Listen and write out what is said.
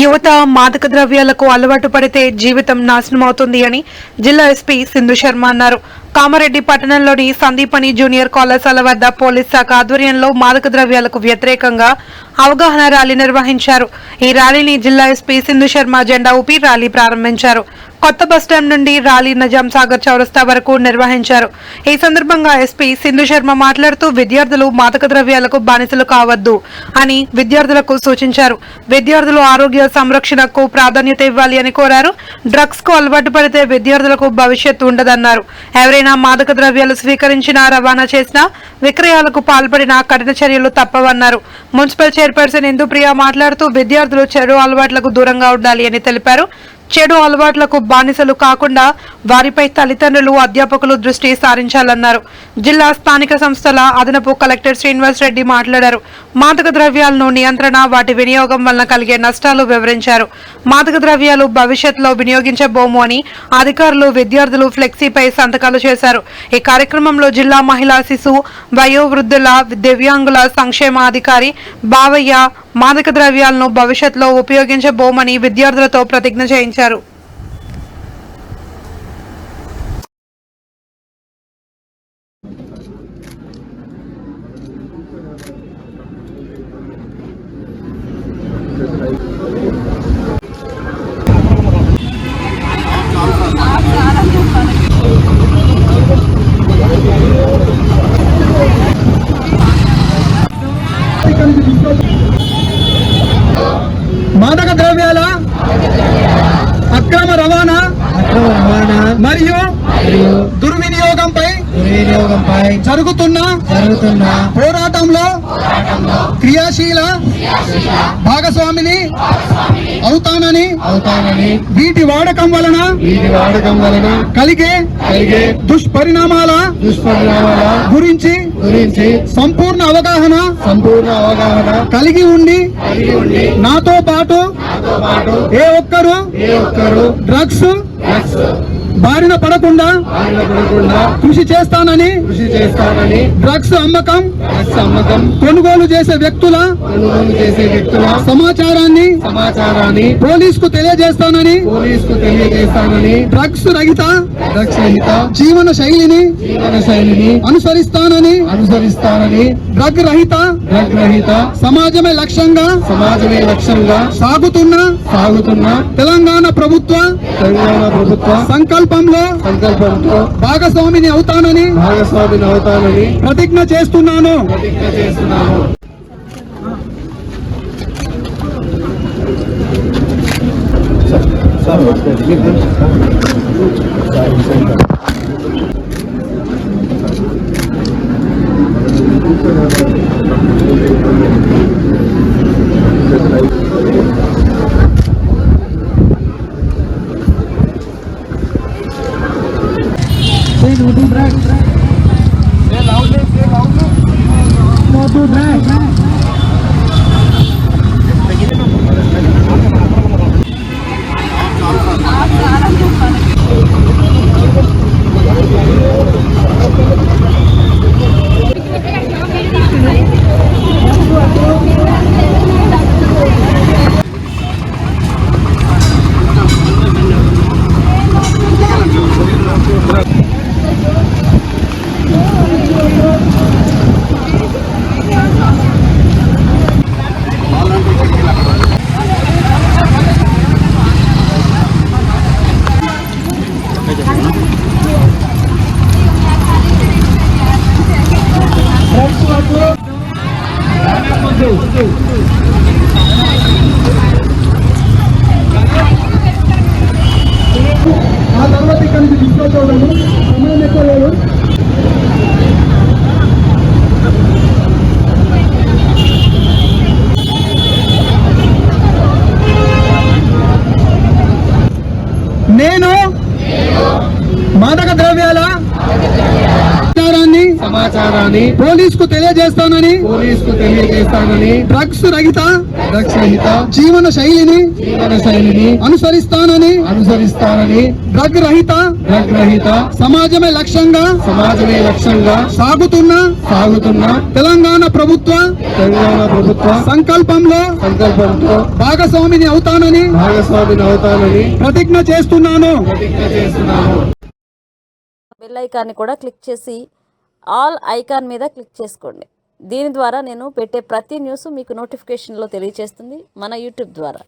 యువత మాదక ద్రవ్యాలకు అలవాటు పడితే జీవితం నాశనమవుతుంది అని జిల్లా ఎస్పీ సింధు శర్మ అన్నారు. కామారెడ్డి పట్టణంలోని సందీపని జూనియర్ కళాశాల వద్ద పోలీస్ శాఖ ఆధ్వర్యంలో మాదక ద్రవ్యాలకు వ్యతిరేకంగా అవగాహన ర్యాలీ నిర్వహించారు. ఈ ర్యాలీని జిల్లా ఎస్పీ సింధు శర్మ జెండా ఊపి ర్యాలీ ప్రారంభించారు. కొత్త బస్టాండ్ నుండి ర్యాలీ నిజాం సాగర్ చౌరస్తా వరకు నిర్వహించారు. ఈ సందర్భంగా ఎస్పీ సింధు శర్మ మాట్లాడుతూ విద్యార్థులు మాదక ద్రవ్యాలకు బానిసలు కావద్దు అని విద్యార్థులకు సూచించారు. విద్యార్థులు ఆరోగ్య సంరక్షణకు ప్రాధాన్యత ఇవ్వాలి అని కోరారు. డ్రగ్స్కు అలవాటు పడితే విద్యార్థులకు భవిష్యత్తు ఉండదన్నారు. ఎవరైనా మాదక ద్రవ్యాలు స్వీకరించినా రవాణా చేసినా విక్రయాలకు పాల్పడినా కఠిన చర్యలు తప్పవన్నారు. మున్సిపల్ చైర్పర్సన్ ఇందుప్రియ మాట్లాడుతూ విద్యార్థులు చెడు అలవాట్లకు దూరంగా ఉండాలి అని తెలిపారు. చెడు అలవాట్లకు బానిసలు కాకుండా వారిపై తల్లిదండ్రులు అధ్యాపకులు దృష్టి సారించాలన్నారు. జిల్లా స్థానిక సంస్థల అదనపు కలెక్టర్ శ్రీనివాస్ రెడ్డి మాట్లాడారు. మాదక ద్రవ్యాలను నియంత్రణ వాటి వినియోగం వలన కలిగే నష్టాలు వివరించారు. మాదక ద్రవ్యాలు భవిష్యత్తులో వినియోగించబోము అని అధికారులు విద్యార్థులు ఫ్లెక్సీపై సంతకాలు చేశారు. ఈ కార్యక్రమంలో జిల్లా మహిళా శిశు వయోవృద్ధుల దివ్యాంగుల సంక్షేమాధికారి బావయ్య మాదక ద్రవ్యాలను భవిష్యత్తులో ఉపయోగించబోమని విద్యార్థులతో ప్రతిజ్ఞ చేయించారు మాదక ద్రవ్యాల అక్రమ రవాణా అక్రమ రవాణా మరియు దుర్వినియోగంపై దుర్వినియోగంపై జరుగుతున్న జరుగుతున్న పోరాటంలో క్రియాశీల భాగస్వామిని అవుతానని అవుతానని వీటి వాడకం వలన వీటి వాడకం వలన కలిగే కలిగే దుష్పరిణామాల దుష్పరిణామాల గురించి గురించి సంపూర్ణ అవగాహన సంపూర్ణ అవగాహన కలిగి ఉండి కలిగి ఉండి నాతో పాటు నాతో పాటు ఏ ఒక్కరు ఏ ఒక్కరు డ్రగ్స్ డ్రగ్స్ బారిన పడకుండా బారిన పడకుండా కృషి చేస్తానని కృషి చేస్తానని డ్రగ్స్ అమ్మకం డ్రగ్స్ అమ్మకం కొనుగోలు చేసే వ్యక్తుల కొనుగోలు చేసే వ్యక్తుల సమాచారాన్ని సమాచారాన్ని పోలీసుకు తెలియజేస్తానని పోలీసుకు తెలియజేస్తానని డ్రగ్స్ రహిత డ్రగ్స్ రహిత జీవన శైలిని జీవన శైలిని అనుసరిస్తానని అనుసరిస్తానని డ్రగ్ రహిత డ్రగ్ రహిత సమాజమే లక్ష్యంగా సమాజమే లక్ష్యంగా సాగుతున్న సాగుతున్న తెలంగాణ ప్రభుత్వ తెలంగాణ ప్రభుత్వ సంకల్పంలో సంకల్పంతో భాగస్వామిని అవుతానని భాగస్వామిని అవుతానని ప్రతిజ్ఞ చేస్తున్నాను ప్రతిజ్ఞ చేస్తున్నాను సార్ ఆ తర్వాత ఇక్కడ నుంచి డిస్కౌంట్ చూడండి సమయం ఎక్కువ లేదు నేను మాదక ద్రవ్యాల సమాచారాన్ని పోలీస్కు తెలియజేస్తానని పోలీస్కు తెలియజేస్తానని డ్రగ్స్ రహిత డ్రగ్స్ రహిత జీవన శైలిని జీవన శైలిని అనుసరిస్తానని అనుసరిస్తానని డ్రగ్ రహిత డ్రగ్ రహిత సమాజమే లక్ష్యంగా సమాజమే లక్ష్యంగా సాగుతున్న సాగుతున్న తెలంగాణ ప్రభుత్వ తెలంగాణ ప్రభుత్వ సంకల్పంలో సంకల్పంతో భాగస్వామిని అవుతానని భాగస్వామిని అవుతానని ప్రతిజ్ఞ చేస్తున్నాను. ప్రతిజ్ఞ చేస్తున్నాను. బెల్ ఐకాన్ని కూడా క్లిక్ చేసి ఆల్ ఐకాన్ మీద క్లిక్ చేసుకోండి. దీని ద్వారా నేను పెట్టే ప్రతి న్యూస్ మీకు నోటిఫికేషన్లో తెలియజేస్తుంది మన యూట్యూబ్ ద్వారా.